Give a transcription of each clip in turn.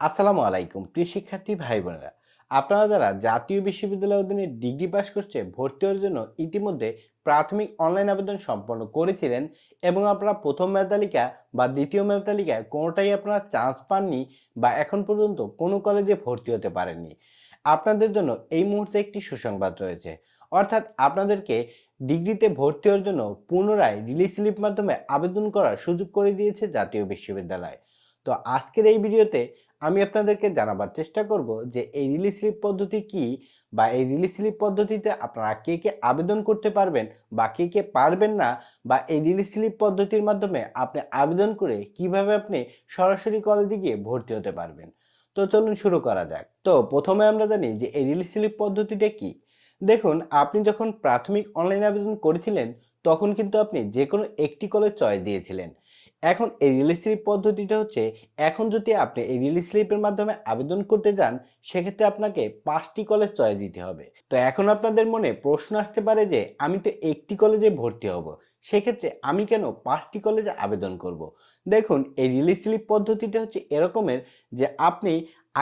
আসসালামু আলাইকুম, প্রিয় শিক্ষার্থী ভাই বোনেরা আপনারা যারা জাতীয় বিশ্ববিদ্যালয়ের অধীনে ডিগ্রি পাস করছে, ভর্তি হওয়ার জন্য ইতিমধ্যে প্রাথমিক অনলাইন আবেদন সম্পন্ন করেছিলেন এবং আপনারা প্রথম মেধা তালিকা বা দ্বিতীয় মেধা তালিকায় কোনোটাই আপনারা চান্স পাননি বা এখন পর্যন্ত কোনো কলেজে ভর্তি হতে পারেননি। আপনাদের জন্য এই মুহূর্তে একটি সুসংবাদ রয়েছে। অর্থাৎ আপনাদেরকে ডিগ্রিতে ভর্তি হওয়ার জন্য পুনরায় রিলিজ স্লিপ মাধ্যমে আবেদন করার সুযোগ করে দিয়েছে জাতীয় বিশ্ববিদ্যালয়। তো আজকের এই ভিডিওতে আমি আপনাদেরকে জানাবার চেষ্টা করব যে এই রিলিজ স্লিপ পদ্ধতি কি বা এই রিলিজ স্লিপ পদ্ধতিতে আপনারা কে কে আবেদন করতে পারবেন বা কে কে পারবেন না বা এই রিলিজ স্লিপ পদ্ধতির মাধ্যমে আপনি আবেদন করে কীভাবে আপনি সরাসরি কলেজে গিয়ে ভর্তি হতে পারবেন। তো চলুন শুরু করা যাক। তো প্রথমে আমরা জানি যে এই রিলিজ স্লিপ পদ্ধতিটা কি। দেখুন, আপনি যখন প্রাথমিক অনলাইন আবেদন করেছিলেন, তখন কিন্তু আপনি যে কোনো একটি কলেজ চয়েস দিয়েছিলেন। এখন এই রিলিজ স্লিপ পদ্ধতিটা হচ্ছে, এখন যদি আপনি এই রিলিজ স্লিপের মাধ্যমে আবেদন করতে যান, সেক্ষেত্রে আপনাকে পাঁচটি কলেজ চয়েস দিতে হবে তো এখন আপনাদের মনে প্রশ্ন আসতে পারে যে, আমি তো একটি কলেজে ভর্তি হব, সেক্ষেত্রে আমি কেন পাঁচটি কলেজে আবেদন করব। দেখুন, এই রিলিজ স্লিপ পদ্ধতিটা হচ্ছে এরকমের যে, আপনি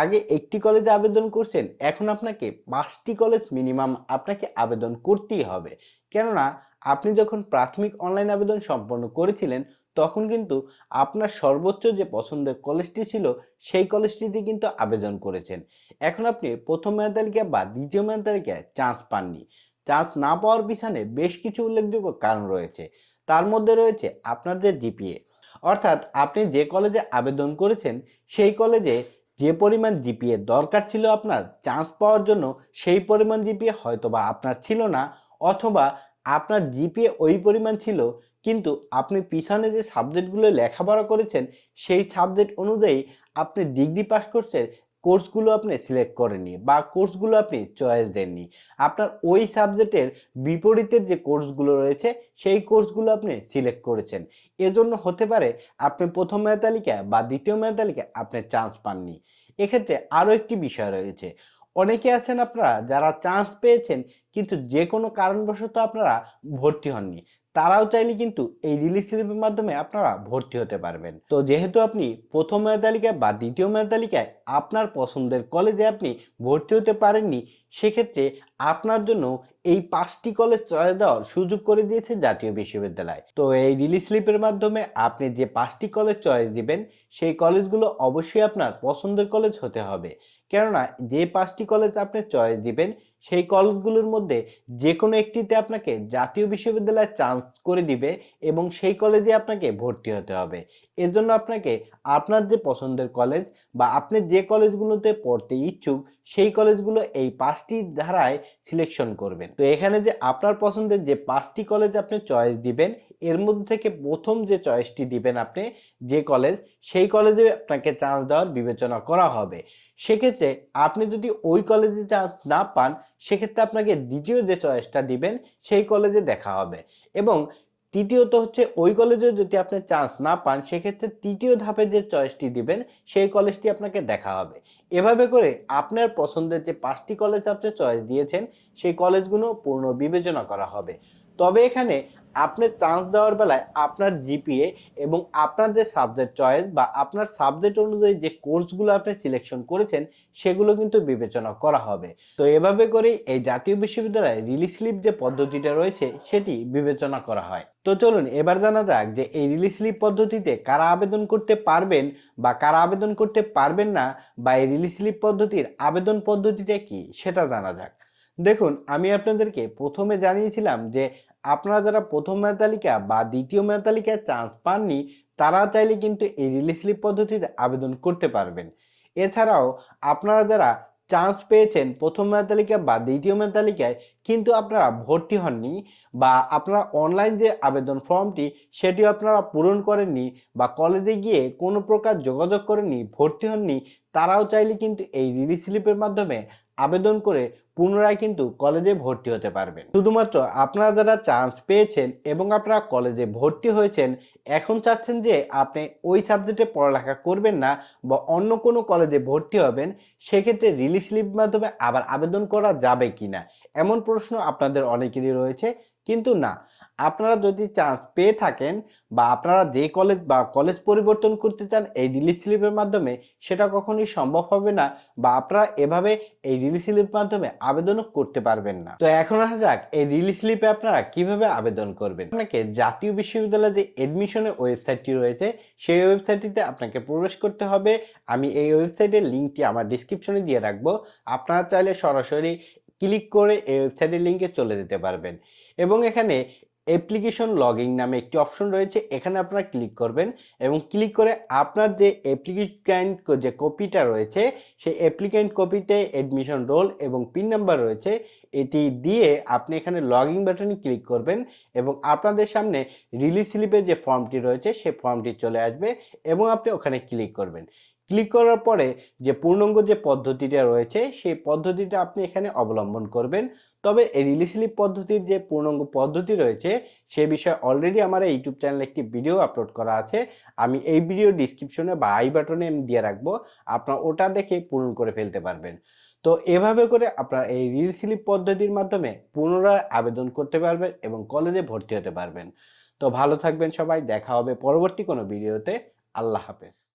আগে একটি কলেজে আবেদন করছেন, এখন আপনাকে পাঁচটি কলেজ মিনিমাম আপনাকে আবেদন করতেই হবে কেননা, আপনি যখন প্রাথমিক অনলাইন আবেদন সম্পন্ন করেছিলেন তখন কিন্তু আপনার সর্বোচ্চ যে পছন্দের কলেজটি ছিল, সেই কলেজটিতে কিন্তু আবেদন করেছেন। এখন আপনি প্রথম মেয়াদ তালিকা বা দ্বিতীয় মেয়াদ তালিকায় চান্স পাননি। চান্স না পাওয়ার পিছনে বেশ কিছু উল্লেখযোগ্য কারণ রয়েছে। তার মধ্যে রয়েছে আপনার যে জিপিএ। অর্থাৎ আপনি যে কলেজে আবেদন করেছেন, সেই কলেজে যে পরিমাণ জিপিএ দরকার ছিল আপনার, চান্স পাওয়ার জন্য সেই পরিমাণ জিপিএ হয়তোবা আপনার ছিল না, অথবা আপনার জিপিএ ওই পরিমাণ ছিল কিন্তু আপনি পিছনে যে সাবজেক্টগুলো লেখাপড়া করেছেন, সেই সাবজেক্ট অনুযায়ী আপনি ডিগ্রি পাস করছেন কোর্সগুলো আপনি সিলেক্ট করেননি বা কোর্সগুলো আপনি চয়েস দেননি। আপনার ওই সাবজেক্টের বিপরীতের যে কোর্সগুলো রয়েছে, সেই কোর্সগুলো আপনি সিলেক্ট করেছেন। এজন্য হতে পারে আপনি প্রথম মেধা তালিকা বা দ্বিতীয় মেধা তালিকায় আপনি চান্স পাননি। এক্ষেত্রে আরও একটি বিষয় রয়েছে। অনেকে আছেন আপনারা যারা চান্স পেয়েছেন, কিন্তু যে কোনো কারণবশত আপনারা ভর্তি হননি। তারাও চাইলে কিন্তু এই রিলিজ স্লিপের মাধ্যমে আপনারা ভর্তি হতে পারবেন। তো যেহেতু আপনি প্রথম মেধা তালিকায় বা দ্বিতীয় মেধা তালিকায় আপনার পছন্দের কলেজে আপনি ভর্তি হতে পারেননি, সেক্ষেত্রে আপনার জন্য এই পাঁচটি কলেজ চয়েস দেওয়ার সুযোগ করে দিয়েছে জাতীয় বিশ্ববিদ্যালয়। তো এই রিলিজ স্লিপের মাধ্যমে আপনি যে পাঁচটি কলেজ চয়েস দিবেন, সেই কলেজগুলো অবশ্যই আপনার পছন্দের কলেজ হতে হবে। কেননা যে পাঁচটি কলেজ আপনি চয়েস দিবেন সেই কলেজগুলোর মধ্যে যে কোনো একটিতে আপনাকে জাতীয় বিশ্ববিদ্যালয়ে চান্স করে দিবে এবং সেই কলেজে আপনাকে ভর্তি হতে হবে। এর জন্য আপনাকে আপনার যে পছন্দের কলেজ বা আপনি যে কলেজগুলোতে পড়তে ইচ্ছুক, সেই কলেজগুলো এই পাঁচটি ধারায় সিলেকশন করবেন। তো এখানে যে আপনার পছন্দের যে পাঁচটি কলেজ আপনি চয়েস দিবেন এর মধ্যে থেকে প্রথম যে চয়েসটি দিবেন আপনি, যে কলেজ সেই কলেজে আপনাকে চান্স দেওয়ার বিবেচনা করা হবে। সেক্ষেত্রে আপনি যদি ওই কলেজে চান্স না পান, সেক্ষেত্রে আপনাকে দ্বিতীয় যে চয়েসটা দিবেন, সেই কলেজে দেখা হবে। এবং তৃতীয়ত হচ্ছে, ওই কলেজে যদি আপনি চান্স না পান, সেক্ষেত্রে তৃতীয় ধাপে যে চয়েসটি দিবেন, সেই কলেজটি আপনাকে দেখা হবে। এভাবে করে আপনার পছন্দের যে পাঁচটি কলেজ আপনি চয়েস দিয়েছেন, সেই কলেজগুলো পূর্ণ বিবেচনা করা হবে। তবে এখানে আপনার চান্স দেওয়ার বেলায় আপনার জিপিএ এবং আপনার যে সাবজেক্ট চয়েস বা আপনার সাবজেক্ট অনুযায়ী যে কোর্সগুলো আপনি সিলেকশন করেছেন, সেগুলো কিন্তু বিবেচনা করা হবে। তো এভাবে করেই এই জাতীয় বিশ্ববিদ্যালয়ে রিলিজ স্লিপ যে পদ্ধতিটা রয়েছে, সেটি বিবেচনা করা হয়। তো চলুন, এবার জানা যাক যে এই রিলিজ স্লিপ পদ্ধতিতে কারা আবেদন করতে পারবেন বা কারা আবেদন করতে পারবেন না বা এই রিলিজ স্লিপ পদ্ধতির আবেদন পদ্ধতিটা কি, সেটা জানা যাক। দেখুন, আমি আপনাদেরকে প্রথমে জানিয়েছিলাম যে আপনারা যারা প্রথম মেধা তালিকা বা দ্বিতীয় মেধা তালিকায় চান্স পাননি, তারা চাইলে কিন্তু এই রিলিজ স্লিপ পদ্ধতিতে আবেদন করতে পারবেন। এছাড়াও আপনারা যারা চান্স পেয়েছেন প্রথম মেধা তালিকা বা দ্বিতীয় মেধা তালিকায়, কিন্তু আপনারা ভর্তি হননি বা আপনারা অনলাইন যে আবেদন ফর্মটি, সেটিও আপনারা পূরণ করেননি বা কলেজে গিয়ে কোনো প্রকার যোগাযোগ করেননি, ভর্তি হননি, তারাও চাইলে কিন্তু এই রিলিজ স্লিপের মাধ্যমে আবেদন করে পুনরায় কিন্তু কলেজে ভর্তি হতে পারবেন। শুধুমাত্র আপনারা যারা চান্স পেয়েছেন এবং আপনারা কলেজে ভর্তি হয়েছেন, এখন চাচ্ছেন যে আপনি ওই সাবজেক্টে পড়ালেখা করবেন না বা অন্য কোনো কলেজে ভর্তি হবেন, সেক্ষেত্রে রিলিজ স্লিপ মাধ্যমে আবার আবেদন করা যাবে কি না এমন প্রশ্ন আপনাদের অনেকেরই রয়েছে। কিন্তু না, আপনারা যদি চান্স পেয়ে থাকেন বা আপনারা যে কলেজ বা কলেজ পরিবর্তন করতে চান এই রিলিজ স্লিপের মাধ্যমে, সেটা কখনোই সম্ভব হবে না বা আপনারা এভাবে এই রিলিজ স্লিপের মাধ্যমে আবেদনও করতে পারবেন না। তো এখন আসা যাক, এই রিলিজ স্লিপে আপনারা কীভাবে আবেদন করবেন? আপনাকে জাতীয় বিশ্ববিদ্যালয়ে যে এডমিশনের ওয়েবসাইটটি রয়েছে, সেই ওয়েবসাইটটিতে আপনাকে প্রবেশ করতে হবে। আমি এই ওয়েবসাইটের লিঙ্কটি আমার ডিসক্রিপশনে দিয়ে রাখব। আপনারা চাইলে সরাসরি ক্লিক করে এই ওয়েবসাইটের লিঙ্কে চলে যেতে পারবেন। এবং এখানে অ্যাপ্লিকেশন লগইন নামে একটি অপশন রয়েছে, এখানে আপনারা ক্লিক করবেন এবং ক্লিক করে আপনার যে অ্যাপ্লিকেন্ট যে কপিটা রয়েছে, সেই অ্যাপ্লিকেন্ট কপিতে অ্যাডমিশন রোল এবং পিন নাম্বার রয়েছে, এটি দিয়ে আপনি এখানে লগইন বাটনে ক্লিক করবেন এবং আপনাদের সামনে রিলিজ স্লিপের যে ফর্মটি রয়েছে, সেই ফর্মটি চলে আসবে এবং আপনি ওখানে ক্লিক করবেন। ক্লিক করার পরে যে পূর্ণাঙ্গ যে পদ্ধতিটা রয়েছে, সেই পদ্ধতিটা আপনি এখানে অবলম্বন করবেন। তবে এই রিলিজ স্লিপ পদ্ধতির যে পূর্ণাঙ্গ পদ্ধতি রয়েছে, সে বিষয়ে অলরেডি আমার ইউটিউব চ্যানেলে একটি ভিডিও আপলোড করা আছে। আমি এই ভিডিও ডিসক্রিপশনে বা আই বাটনে আমি দিয়ে রাখব। আপনার ওটা দেখে পূরণ করে ফেলতে পারবেন। তো এভাবে করে আপনার এই রিল স্লিপ পদ্ধতির মাধ্যমে পুনরায় আবেদন করতে পারবেন এবং কলেজে ভর্তি হতে পারবেন। তো ভালো থাকবেন সবাই। দেখা হবে পরবর্তী কোনো ভিডিওতে আল্লাহ হাফেজ।